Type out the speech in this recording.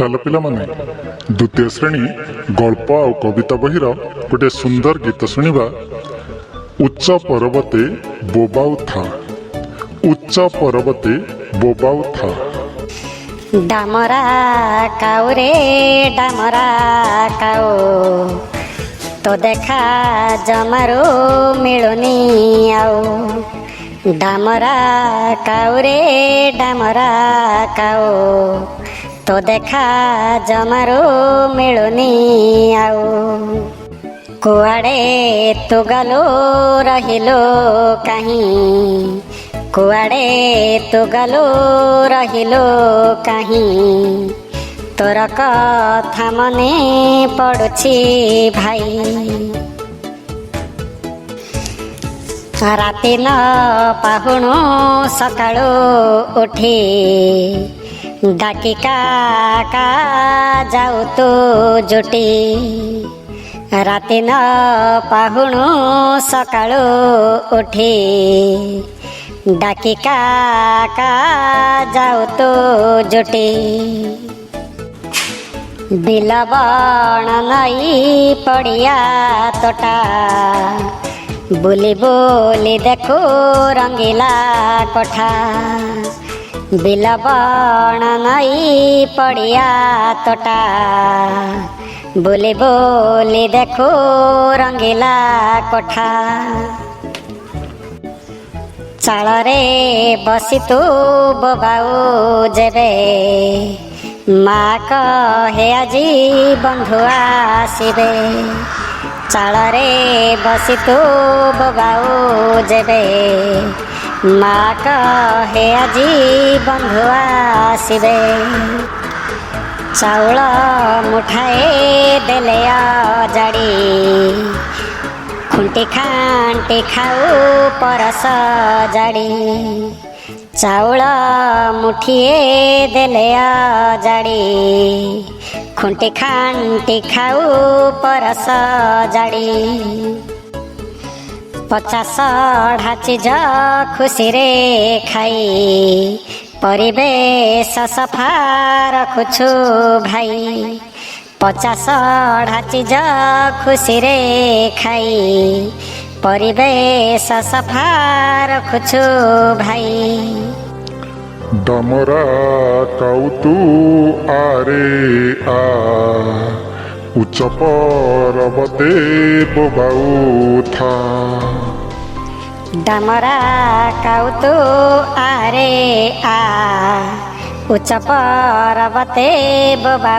ଚାଲ ପିଲାମାନେ ଦ୍ୱିତୀୟ ଶ୍ରେଣୀ ଗଳ୍ପ ଆଉ କବିତା ବହିର ଗୋଟିଏ ସୁନ୍ଦର ଗୀତ ଶୁଣିବା ଉଚ୍ଚ ପର୍ବତେ ବୋବାଉ ଥା। ଉଚ୍ଚ ପର୍ବତେ ବୋବାଉ ଥା। ଡାମରା କାଉରେ ଡାମରା କାଉ। ତୋ ଦେଖା ଜମାରୁ ମିଳୁନି ଆଉ। ଡାମରା କାଉରେ ଡାମରା କାଉ। ତୋ ଦେଖା ଜମାରୁ ମିଳୁନି ଆଉ କୁଆଡ଼େ ତୁ ଗଲୁ ରହିଲୁ କାହିଁ କୁଆଡ଼େ ତୁ ଗଲୁ ରହିଲୁ କାହିଁ ତୋର କଥା ମନେ ପଡ଼ୁଛି ଭାଇ ରାତି ନ ପାହୁଣୁ ସକାଳୁ ଉଠି ডাকে কাকা, যাও তো জোটে। রাতে ন পাহুণু সকাଳୁ ওঠে ডাকে কাকা, যাও তো জোটে। বিলবণ নই পড়িয়া তোটা। বলে বলে দেখো রঙিলা কঠা। କୋଠା ବିଲ ବଣ ନଈ ପଡ଼ିଆ ତୋଟା ବୁଲି ବୁଲି ଦେଖୁ ରଙ୍ଗିଲା କୋଠା ଚାଳରେ ବସି ତୁ ବୋବାଉ ଯେବେ ମା କହେ ଆଜି ବନ୍ଧୁ ଆସିବେ ଚାଳରେ ବସି ତୁ ବୋବାଉ ଯେବେ ମା କହେ ଆଜି ବନ୍ଧୁ ଆସିବେ। ଚାଉଳ ମୁଠାଏ ଦେଲେ ଅଜାଡ଼ି। ଖୁଣ୍ଟି ଖାଣ୍ଟି ଖାଉ ପରସ ଜାଡ଼ି। ଚାଉଳ ମୁଠିଏ ଦେଲେ ଅଜାଡ଼ି। ଖୁଣ୍ଟି ଖାଣ୍ଟି ଖାଉ ପରସ ଜାଡ଼ି। ପଚାଶ ଢାଚିଜ ଖୁସିରେ ଖାଇ ପରିବେଶ ସଫା ରଖୁଛୁ ଭାଇ ପଚାଶ ଢାଚିଜ ଖୁସିରେ ଖାଇ ପରିବେଶ ସଫା ରଖୁଛୁ ଭାଇ ଡମରା କାଉ ତୁ ଆରେ উচ্চ পর্বতে বোবা উঠা ডামরা কাউতু আরে আ। উচ্চ পর্বতে বোবা